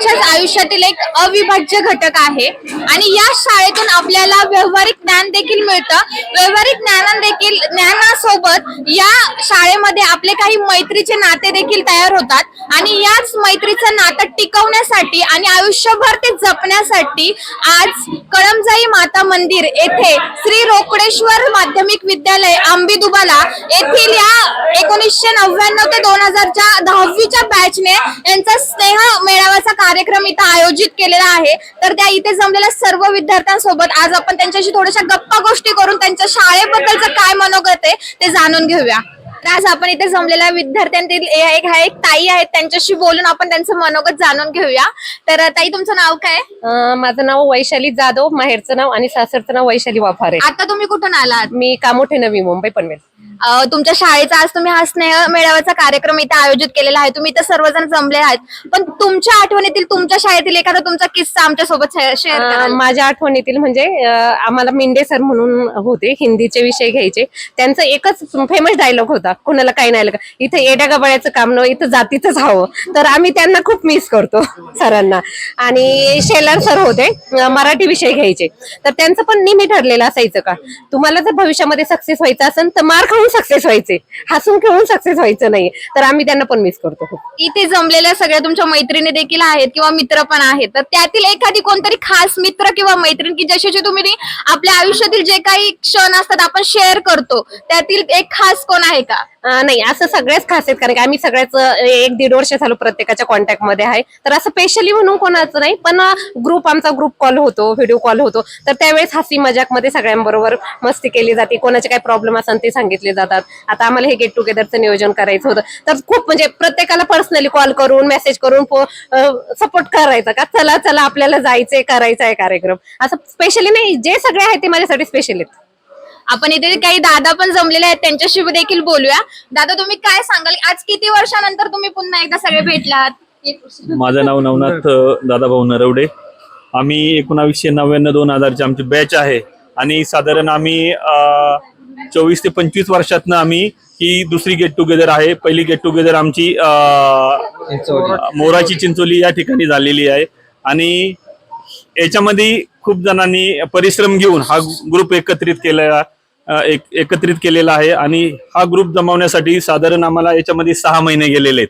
प्रत्येकाच्याच आयुष्यातील एक अविभाज्य घटक आहे. आणि या शाळेतून आपल्याला व्यावहारिक ज्ञान देखील मिळतं. व्यावहारिक ज्ञान देखील ज्ञानासोबत या शाळेमध्ये आपले काही मैत्रीचे नाते देखील तयार होतात. आणि याच मैत्रीचं नातं टिकवण्यासाठी आणि आयुष्यभर ते जपण्यासाठी आज कळमजाई माता मंदिर येथे श्री रोकडेश्वर माध्यमिक विद्यालय आंबीदुबाला येथील या एकोणीसशे नव्याण्णव ते दोन हजारच्या दहावीच्या बॅचने यांचा स्नेह मेळाव्याचा कार्यक्रम इथं आयोजित केलेला आहे. तर त्या इथे जमलेल्या सर्व विद्यार्थ्यांसोबत आज आपण त्यांच्याशी थोड्याशा गप्पा गोष्टी करून त्यांच्या शाळेबद्दलचं काय मनोगत आहे ते जाणून घेऊया. तर आज आपण इथे जमलेल्या विद्यार्थ्यांतील एक हा एक ताई आहेत त्यांच्याशी बोलून आपण त्यांचं मनोगत जाणून घेऊया. तर ताई तुमचं नाव काय? अं, माझं नाव वैशाली जाधव माहेरचं नाव आणि सासरचं नाव वैशाली वाफारे. आता तुम्ही कुठून आलात? मी कामोठे नवी मुंबई पनवेल. अ, तुमच्या शाळेचा आज तुम्ही हा स्नेह मेळाव्याचा कार्यक्रम इथे आयोजित केलेला आहे. तुम्ही इथे सर्वजण जमले आहेत. पण तुमच्या आठवणीतील तुमच्या शाळेतील एखादा तुमचा किस्सा आमच्यासोबत शेअर अं, कराल. माझ्या आठवणीतील म्हणजे अं, आम्हाला मिंडे सर म्हणून होते हिंदीचे विषय घ्यायचे. त्यांचं एकच फेमस डायलॉग होता. कोणाला काही नाही आलं का इथं येड्या गबाळ्याचं काम नव्हतं इथं जातीचंच हवं. तर आम्ही त्यांना खूप मिस करतो सरांना. आणि शेलार सर होते मराठी विषय घ्यायचे. तर त्यांचं पण नेहमी ठरलेलं असायचं का तुम्हाला जर भविष्यामध्ये सक्सेस व्हायचं असेल तर मार खाऊन सक्सेस व्हायचे. हसून खेळून सक्सेस व्हायचं नाही तर आम्ही त्यांना पण मिस करतो इथे जमलेल्या सगळ्या तुमच्या मैत्रिणी देखील आहेत किंवा मित्र पण आहेत. तर त्यातील एखादी कोणतरी खास मित्र किंवा मैत्रीण की जशाची तुम्ही आपल्या आयुष्यातील जे काही क्षण असतात आपण शेअर करतो त्यातील एक खास कोण आहे का? का नाही असं सगळ्याच खास आहेत कारण की आम्ही सगळ्याच एक दीड वर्ष झालो प्रत्येकाच्या कॉन्टॅक्टमध्ये आहे. तर असं स्पेशली म्हणून कोणाचं नाही पण ग्रुप आमचा ग्रुप कॉल होतो व्हिडिओ कॉल होतो. तर त्यावेळेस हसी मजाकमध्ये सगळ्यांबरोबर मस्ती केली जाते कोणाचे काय प्रॉब्लेम असेल ते सांगितले जातात. आता आम्हाला हे गेट टुगेदरचं नियोजन करायचं होतं. तर खूप म्हणजे प्रत्येकाला पर्सनली कॉल करून मेसेज करून सपोर्ट करायचा का? चला चला आपल्याला जायचंय करायचा आहे कार्यक्रम. असं स्पेशली नाही जे सगळे आहेत ते माझ्यासाठी स्पेशल आहेत. आपण इथे काही दादा पण जमलेले आहेत त्यांच्याशी देखील बोलूया. दादा तुम्ही काय सांगाल? आज किती वर्षानंतर तुम्ही पुन्हा एकदा सगळे भेटलात? माझं नाव नवनाथ दादाभाऊ नरवडे. आम्ही एकोणावीसशे नव्याण्णव दोन हजारची आमची बॅच आहे. आणि साधारण आम्ही चोवीस ते पंचवीस वर्षातनं आम्ही ही दुसरी गेट टुगेदर आहे. पहिली गेट टुगेदर आमची मोराची चिंचोली या ठिकाणी झालेली आहे. आणि याच्यामध्ये खूप जणांनी परिश्रम घेऊन हा ग्रुप एकत्रित केलेला एक एकत्रित केलेला आहे आणि हा ग्रुप जमवण्यासाठी साधारण आम्हाला याच्यामध्ये सहा महिने गेलेले आहेत.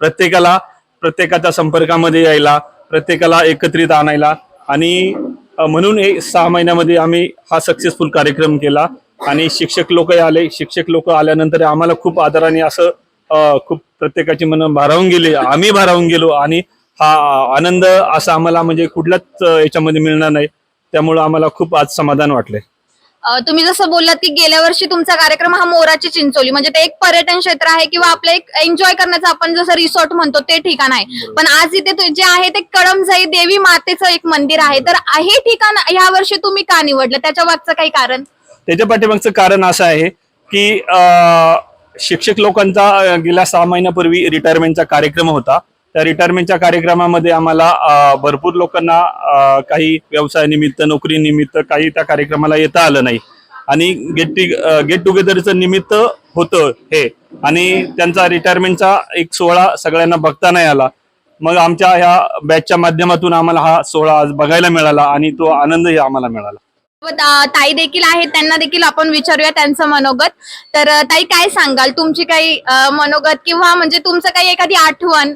प्रत्येकाला प्रत्येकाच्या संपर्कामध्ये यायला प्रत्येकाला एकत्रित आणायला आणि म्हणून हे सहा महिन्यामध्ये आम्ही हा सक्सेसफुल कार्यक्रम केला आणि शिक्षक लोकही आले. शिक्षक लोक आल्यानंतर आम्हाला खूप आदराने असं खूप प्रत्येकाची मन भारावून गेले. आम्ही भारावून गेलो आणि हा आनंद असा आम्हाला म्हणजे कुठल्याच याच्यामध्ये मिळणार नाही. त्यामुळं आम्हाला खूप आज समाधान वाटलंय. तुम्ही जसं बोललात की गेल्या वर्षी तुमचा कार्यक्रम हा मोराची चिंचोली म्हणजे ते एक पर्यटन क्षेत्र आहे किंवा आपलं एक एन्जॉय करण्याचं आपण जसं रिसॉर्ट म्हणतो ते ठिकाण आहे. पण आज इथे जे आहे ते कळमजाई देवी मातेचं एक मंदिर आहे. तर हे ठिकाण ह्या वर्षी तुम्ही का निवडलं? त्याच्या मागचं काही कारण? त्याच्या पाठीमागचं कारण असं आहे की शिक्षक लोकांचा गेल्या सहा महिन्यापूर्वी रिटायरमेंटचा कार्यक्रम होता. त्या रिटायरमेंटच्या कार्यक्रमामध्ये आम्हाला भरपूर लोकांना काही व्यवसायानिमित्त नोकरीनिमित्त काही त्या कार्यक्रमाला येता आलं नाही. आणि गेट गेट टुगेदरचं निमित्त होतं हे. आणि त्यांचा रिटायरमेंटचा एक सोहळा सगळ्यांना बघता नाही आला. मग आमच्या ह्या बॅचच्या माध्यमातून आम्हाला हा सोहळा आज बघायला मिळाला आणि तो आनंदही आम्हाला मिळाला. ताई देखील आहेत त्यांना देखील आपण विचारूया त्यांचं मनोगत. तर ताई काय सांगाल? तुमची काही मनोगत किंवा म्हणजे तुमचं काही एखादी आठवण?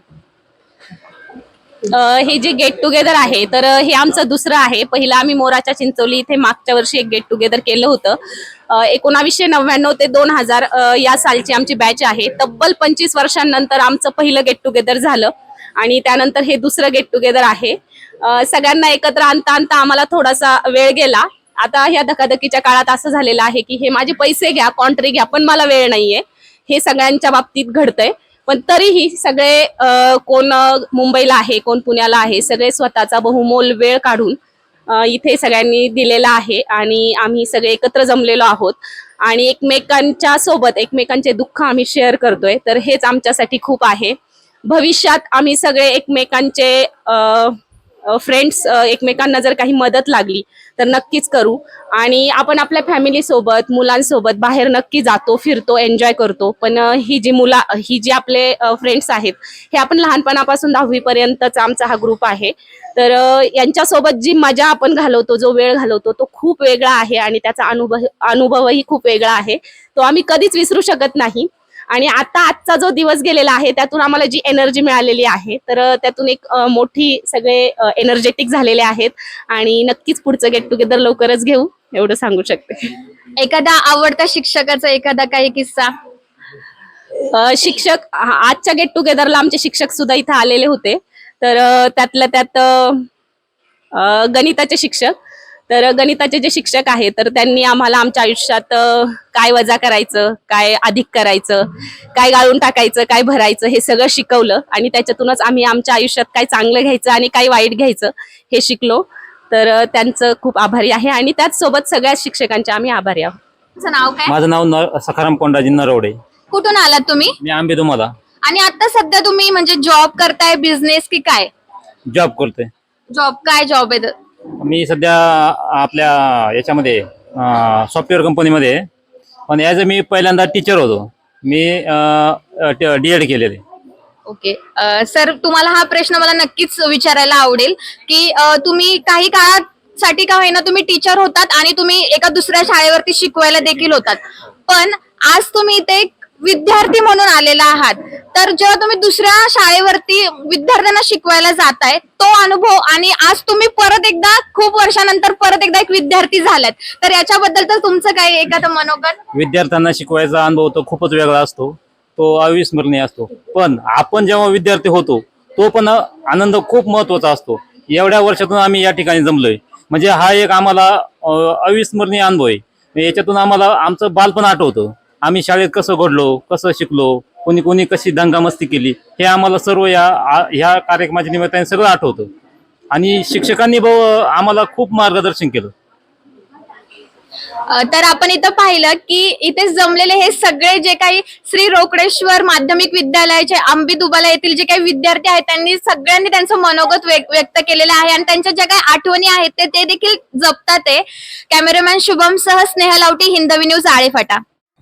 हे जे गेट टुगेदर आहे तर हे आमचं दुसरं आहे. पहिलं आम्ही मोराच्या चिंचोली इथे मागच्या वर्षी एक गेट टुगेदर केलं होतं. एकोणावीसशे नव्याण्णव ते दोन हजार या सालची आमची बॅच आहे. तब्बल पंचवीस वर्षांनंतर आमचं पहिलं गेट टुगेदर झालं आणि त्यानंतर हे दुसरं गेट टुगेदर आहे. सगळ्यांना एकत्र आणता आणता आम्हाला थोडासा वेळ गेला. आता ह्या धकाधकीच्या काळात असं झालेलं आहे की हे माझे पैसे घ्या कॉन्ट्री घ्या पण मला वेळ नाहीये. हे सगळ्यांच्या बाबतीत घडतंय. पण तरीही सगळे कोण मुंबईला आहे कोण पुण्याला आहे सगळे स्वतःचा बहुमोल वेळ काढून इथे सगळ्यांनी दिलेला आहे आणि आम्ही सगळे एकत्र जमलेलो आहोत. आणि एकमेकांच्या सोबत एकमेकांचे दुःख आम्ही शेअर करतोय तर हेच आमच्यासाठी खूप आहे. भविष्यात आम्ही सगळे एकमेकांचे फ्रेंड्स एकमेकांना जर काही मदत लागली तर नक्कीच करू. आणि आपण आपल्या फॅमिलीसोबत मुलांसोबत बाहेर नक्की जातो फिरतो एन्जॉय करतो. पण ही जी मुला ही जी आपले फ्रेंड्स आहेत हे आपण लहानपणापासून दहावीपर्यंतचा आमचा हा ग्रुप आहे. तर यांच्यासोबत जी मजा आपण घालवतो जो वेळ घालवतो तो खूप वेगळा आहे आणि त्याचा अनुभव अनुभवही खूप वेगळा आहे. तो आम्ही कधीच विसरू शकत नाही. आणि आता आजचा जो दिवस गेलेला आहे त्यातून आम्हाला जी एनर्जी मिळालेली आहे तर त्यातून एक मोठी सगळे एनर्जेटिक झालेले आहेत. आणि नक्कीच पुढचं गेट टुगेदर लवकरच घेऊ एवढं सांगू शकते. एखादा आवडता शिक्षकाचा एखादा काही किस्सा? शिक्षक आजच्या गेट टुगेदरला आमचे शिक्षक सुद्धा इथे आलेले होते. तर त्यातल्या त्यात गणिताचे शिक्षक तर गणिताचे जे शिक्षक आहेत तर त्यांनी आम्हाला आमच्या आयुष्यात काय वजा करायचं काय अधिक करायचं काय गाळून टाकायचं काय भरायचं हे सगळं शिकवलं. आणि त्याच्यातूनच आम्ही आमच्या आयुष्यात काय चांगलं घ्यायचं आणि काय वाईट घ्यायचं हे शिकलो. तर त्यांचं खूप आभारी आहे. आणि त्याचसोबत सगळ्याच शिक्षकांचे आम्ही आभारी आहोत. तुमचं नाव काय? माझं नाव न- सखाराम कोंडाजी नरवडे. कुठून आलात तुम्ही? मी आंबे तुम्हाला. आणि आता सध्या तुम्ही म्हणजे जॉब करताय बिझनेस की काय? जॉब करतोय. जॉब काय जॉब आहे? मी सध्या आपल्या याच्यामध्ये सॉफ्टवेअर कंपनीमध्ये पण ॲज अ मी पहिल्यांदा टीचर होतो. मी डी एड केलेले. ओके. सर तुम्हाला हा प्रश्न मला नक्कीच विचारायला आवडेल की अ, तुम्ही काही काळासाठी का होईना तुम्ही टीचर होतात आणि तुम्ही एका दुसऱ्या शाळेवरती शिकवायला देखील होतात. पण आज तुम्ही इथे एक विद्यार्थी म्हणून आलेला आहात. तर जेव्हा तुम्ही दुसऱ्या शाळेवरती विद्यार्थ्यांना शिकवायला जाताय तो अनुभव आणि आज तुम्ही परत एकदा खूप वर्षानंतर परत एकदा एक विद्यार्थी झालात. तर याच्याबद्दल तर तुमचं काही एखादं मनोगत. विद्यार्थ्यांना शिकवायचा अनुभव तो खूपच वेगळा असतो. तो अविस्मरणीय असतो. पण आपण जेव्हा विद्यार्थी होतो तो पण आनंद खूप महत्त्वाचा असतो. एवढ्या वर्षातून आम्ही या ठिकाणी जमलोय. म्हणजे हा एक आम्हाला अविस्मरणीय अनुभव आहे. याच्यातून आम्हाला आमचं बालपण आठवतं. आम्ही शाळेत कसं घडलो कसं शिकलो कोणी कोणी कशी दंगामस्ती केली हे आम्हाला सर्व या ह्या कार्यक्रमाच्या निमित्ताने सगळं आठवतं. आणि शिक्षकांनी भाऊ आम्हाला खूप मार्गदर्शन केलं. तर आपण इथं पाहिलं की इथे जमलेले हे सगळे जे काही श्री रोकडेश्वर माध्यमिक विद्यालयाचे आंबी दुबाला येथील जे काही विद्यार्थी आहेत त्यांनी सगळ्यांनी त्यांचं मनोगत व्यक्त केलेलं आहे आणि त्यांच्या ज्या काही आठवणी आहेत ते ते देखील जपतात आहे कॅमेरामॅन शुभम सह स्नेहलावटी हिंदवी न्यूज आळेफाटा.